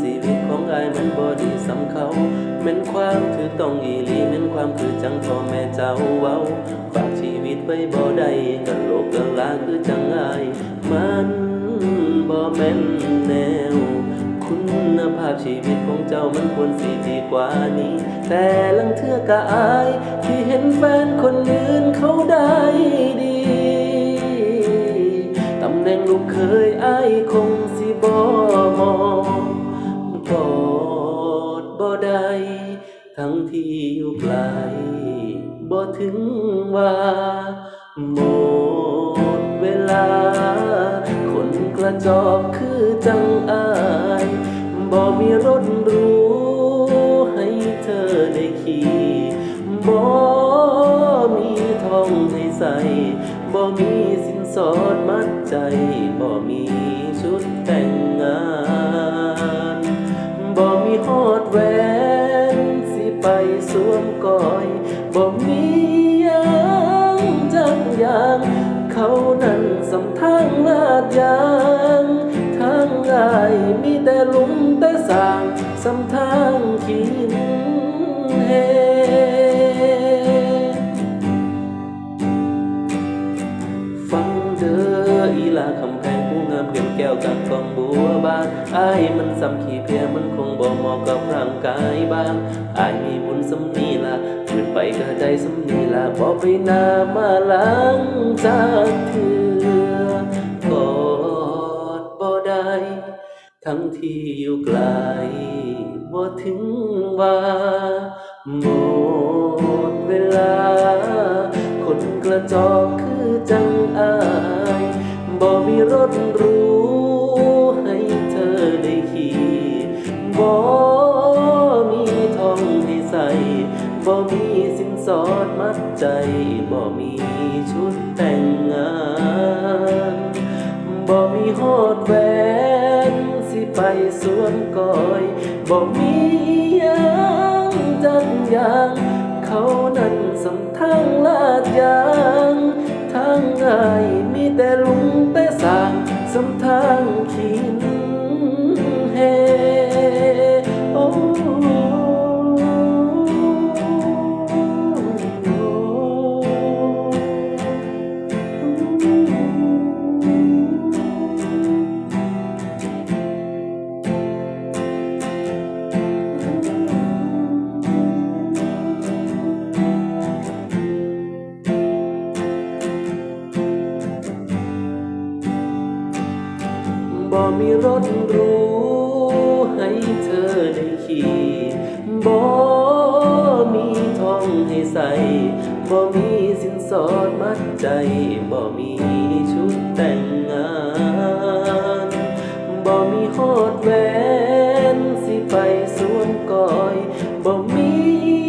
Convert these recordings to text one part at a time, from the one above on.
ชีวิตของอายมันบ่ดีสำเขาแม่นความคือต้องอีลีแม่นความคือจังพ่อแม่เจ้าเว้า ฝากชีวิตไว้บ่ได้กันโลกกันลาคือจังอายมันบ่แม่นแนว คุณภาพชีวิตของเจ้ามันควรสิดีกว่านี้ แต่ลังเทือกะอาย ที่เห็นแฟนคนอื่นเขาได้ดีตำแหน่งลูกเคยอายคงสิบ่มอง กอดบ่ได้ทั้งที่อยู่ไกลบ่ถึงว่าหมดเวลา คนกระจอกคือจังอายบ่มีรถรูให้เธอได้ขี่บ่มีทองให้ใส่บ่มีสินสอดมัดใจบ่มี ยางทางอายมีแต่ลุมแต่สร้างสำทางขินเฮฟังเด้ออีลาคำแพงผู้งามเก็บแก้วกับกองบัวบานอายมันสำขี้เพียมันคงบ่เหมาะกับร่างกายบางอายมีบุญสำนีละขึ้นไปก็ได้สำนีละบ่ไปนามาล้างจากเถือ ทั้งที่อยู่ไกลบ่ถึงว่า หมดเวลา คนกระจอกคือจังอายบ่มีรถรู้ให้เธอได้ขี่บ่มีทองให้ใส่บ่มีสินสอดมัดใจบ่มี ก้อยบ่มีอยังจักอย่าง เขานั้นสำทางลาดยางทางไงมีแต่ลุงแต่สางสำทางขีน บ่มีรถรู้ให้เธอได้ขี่บ่มีทองให้ใส่บ่มีสินสอดมัดใจบ่มีชุดแต่งงานบ่มีฮอดแหวนสิไปสวมก้อยบ่มี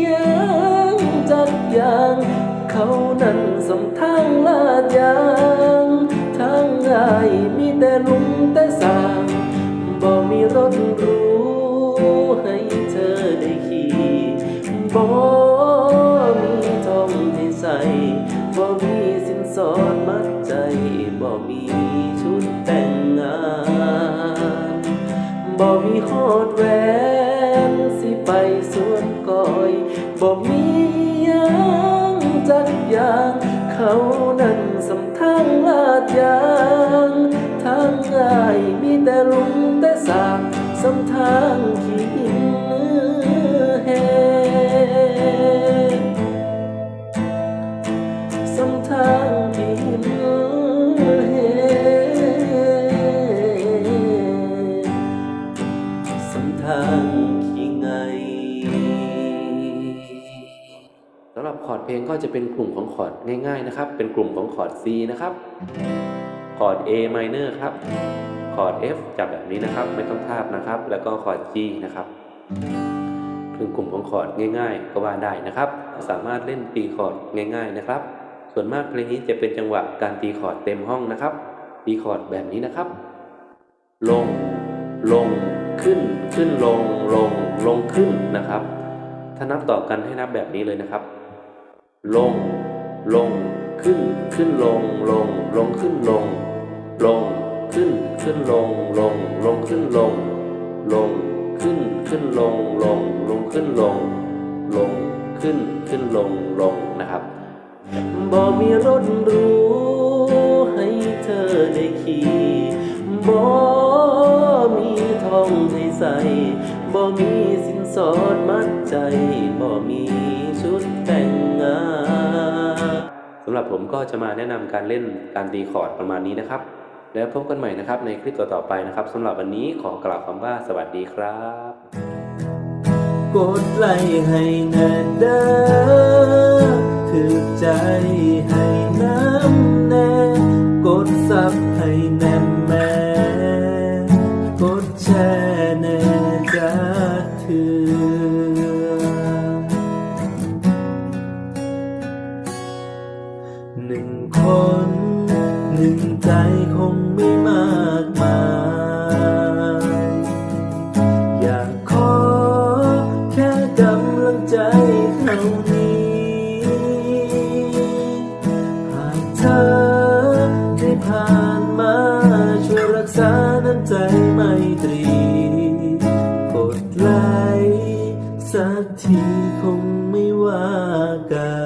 ยังจักอย่างเขานั้นสำทางลาดยางทางง่ายมีแต่ลุม สร้างบ่มีรถรู้ให้เธอได้ขี่บ่มีทองให้ใส่บ่มีสินสอดมัดใจบ่มีชุดแต่งงานบ่มีฮอดแหวนสิไปสวมก้อยบ่มียังจักอย่างเขา จะเป็นกลุ่มของคอร์ดง่ายๆนะครับ เป็นกลุ่มของคอร์ด C นะครับ คอร์ด A minor ครับ คอร์ด F จับแบบนี้นะครับ ไม่ต้องทาบนะครับ แล้วก็คอร์ด G นะครับคือกลุ่มของคอร์ดง่าย ๆ ก็ว่าได้นะครับ สามารถเล่นตีคอร์ดง่าย ๆนะครับ ส่วนมากเพลงนี้จะเป็นจังหวะการตีคอร์ดเต็มห้องนะครับ ตีคอร์ดแบบนี้นะครับ ลง ลง ขึ้น ขึ้นลง ลง ลงขึ้นนะครับ ถ้านับต่อกันให้นับแบบนี้เลยนะครับ ลง ลง ขึ้น ขึ้นลง ลง ลงขึ้นลง ลง ขึ้น ขึ้นลง ลง ลงขึ้นลง ลง ขึ้น ขึ้นลง ลง ลงขึ้นลง ลง ขึ้น ขึ้นลง ลงนะครับบ่มีรถรู้ให้เธอได้ขี่บ่มีทองให ใส่บ่มีสินสอดมัดใจบ่มีชุดแต่งงานสำหรับผมก็จะมาแนะนำการเล่นการตีคอร์ดประมาณนี้นะครับ แล้วพบกันใหม่นะครับในคลิปต่อๆไปนะครับสำหรับวันนี้ขอกล่าวคำว่าสวัสดีครับกดไลค์ให้แน่เด้อถือใจให้ ใจคงไม่มากมาย อยากขอแค่กำลังใจเท่านี้ หากเธอได้ผ่านมาช่วยรักษาน้ำใจไม่ตรีกดไลค์สักทีคงไม่ว่ากัน